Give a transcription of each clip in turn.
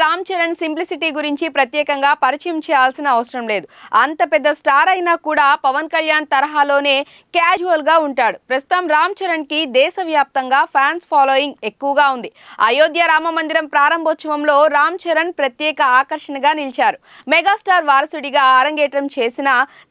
Ram Charan simplicity గురించి ప్రత్యేకంగా పరిచయం చేయాల్సిన అవసరం లేదు. అంత పెద్ద స్టార్ అయినా కూడా పవన్ కళ్యాణ్ తరహాలోనే క్యాజువల్గా ఉంటాడు. ప్రస్తుతం రామ్ చరణ్కి దేశవ్యాప్తంగా ఫ్యాన్స్ ఫాలోయింగ్ ఎక్కువగా ఉంది. అయోధ్య రామ మందిరం ప్రారంభోత్సవంలో రామ్ చరణ్ ప్రత్యేక ఆకర్షణగా నిలిచారు. మెగాస్టార్ వారసుడిగా అరంగేట్రం చేసిన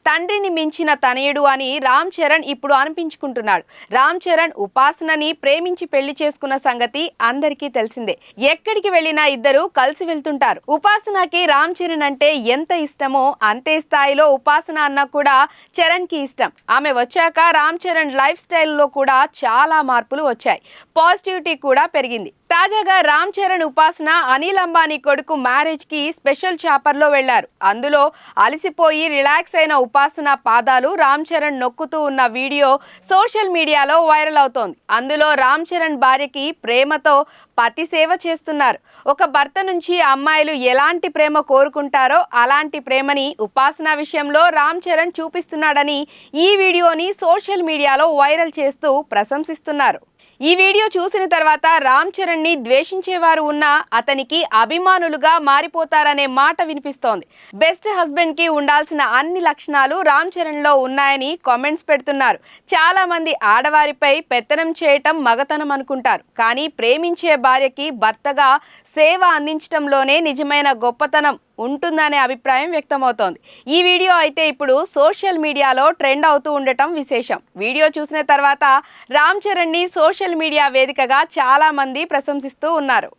తండ్రిని మించిన తనయుడు అని రామ్ చరణ్ ఇప్పుడు అనిపించుకుంటున్నాడు. రామ్ చరణ్ ఉపాసనని ప్రేమించి పెళ్ళి చేసుకున్న సంగతి అందరికీ తెలిసిందే. ఎక్కడికి వెళ్ళినా ఇద్దరు కలిసి వెళ్తుంటారు. ఉపాసనకి రామ్ చరణ్ అంటే ఎంత ఇష్టమో అంతే స్థాయిలో ఉపాసన అన్న కూడా చరణ్కి ఇష్టం. ఆమె వచ్చాక రామ్ చరణ్ లైఫ్ స్టైల్లో కూడా చాలా మార్పులు వచ్చాయి. పాజిటివిటీ కూడా పెరిగింది. తాజాగా రామ్ చరణ్ ఉపాసన అనిల్ అంబానీ కొడుకు మ్యారేజ్కి స్పెషల్ చాపర్లో వెళ్ళారు. అందులో అలసిపోయి రిలాక్స్ అయిన ఉపాసన పాదాలు రామ్ చరణ్ నొక్కుతూ ఉన్న వీడియో సోషల్ మీడియాలో వైరల్ అవుతోంది. అందులో రామ్ చరణ్ భార్యకి ప్రేమతో పతి సేవ చేస్తున్నారు. ఒక భర్త నుంచి అమ్మాయిలు ఎలాంటి ప్రేమ కోరుకుంటారో అలాంటి ప్రేమని ఉపాసన విషయంలో రామ్ చరణ్ చూపిస్తున్నాడని ఈ వీడియోని సోషల్ మీడియాలో వైరల్ చేస్తూ ప్రశంసిస్తున్నారు. ఈ వీడియో చూసిన తర్వాత రామ్ చరణ్ ని ద్వేషించేవారు ఉన్నా అతనికి అభిమానులుగా మారిపోతారనే మాట వినిపిస్తోంది. బెస్ట్ హస్బెండ్కి ఉండాల్సిన అన్ని లక్షణాలు రామ్ చరణ్లో ఉన్నాయని కామెంట్స్ పెడుతున్నారు. చాలా మంది ఆడవారిపై పెత్తనం చేయటం మగతనం అనుకుంటారు. కానీ ప్రేమించే భార్యకి భర్తగా సేవ అందించడంలోనే నిజమైన గొప్పతనం ఉంటుందనే అభిప్రాయం వ్యక్తమవుతోంది. ఈ వీడియో అయితే ఇప్పుడు సోషల్ మీడియాలో ట్రెండ్ అవుతూ ఉండటం విశేషం. వీడియో చూసిన తర్వాత రామ్ చరణ్ని సోషల్ మీడియా వేదికగా చాలా మంది ప్రశంసిస్తూ ఉన్నారు.